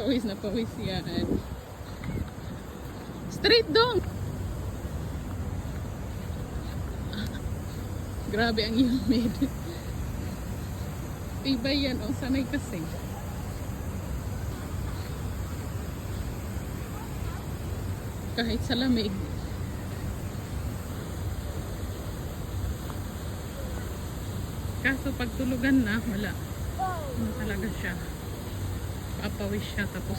Pawis na pawis yan. Straight dong! Grabe ang humid. Iba yan, oh, sanay kasi. Kahit sa lamig. Kaso pag tulugan na, wala. Ano talaga siya. Papawis siya tapos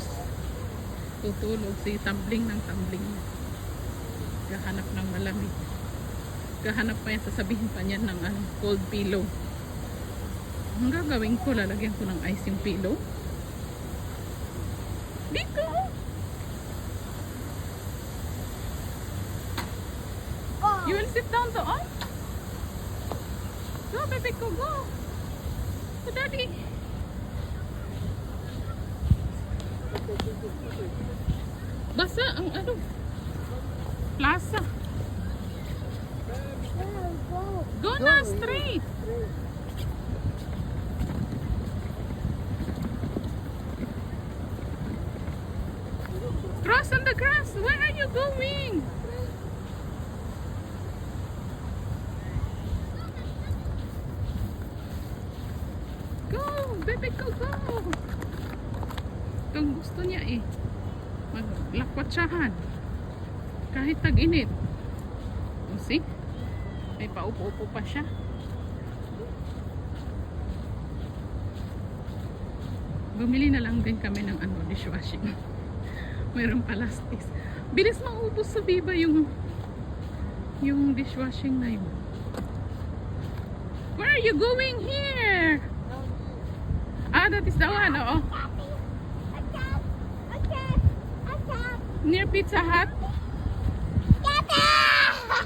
tutulog si tumbling ng tumbling. Gahanap ng malamig. Gahanap pa yan, sasabihin pa niya ng ano, cold pillow. Ang gagawin ko, lalagyan ko ng ice yung pillow. Dito! You will sit down doon? Go, baby ko, go! To daddy! Basa ang ano? Plaza. Go na, straight! Cross on the grass! Where are you going? Go! Baby go, go! Itong gusto niya eh. Maglakwatsahan. Kahit tag-init. O see? May paupo-upo pa siya. Bumili na lang din kami ng ano, dishwashing. Mayroong palastis. Bilis maubos sa Viva yung yung dishwashing na yun. Where are you going here? Ah, that is the one, oo. Near Pizza Hut.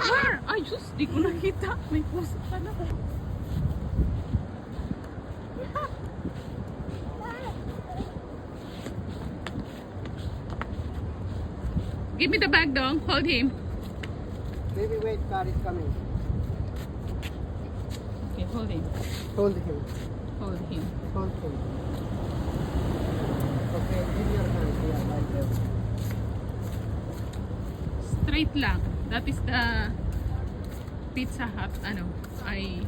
Where? Ay, Diyos, di ko nakita. May puso pala. Give me the bag, dong. Hold him. Baby, wait, car is coming. Okay, hold him. Hold him. Hold him. Hold him. Straight lang. That is the Pizza Hut, ano, ay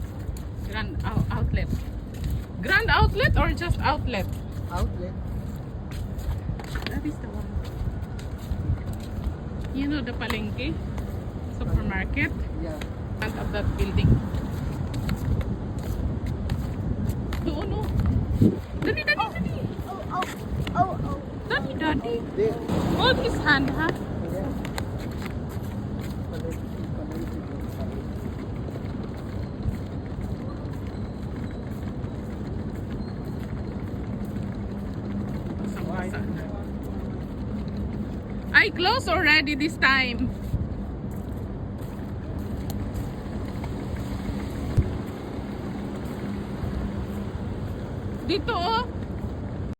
Grand Ou- Outlet. Grand Outlet or just Outlet? Outlet. That is the one. You know the Palengke supermarket? Yeah. Front of that building. Doon, oh. Dali, dali, dali. Dali, dali. There. Hold his hand, ha? Yeah. Palengke, palengke, palengke. Basa-basa na. I close already this time. Dito oh.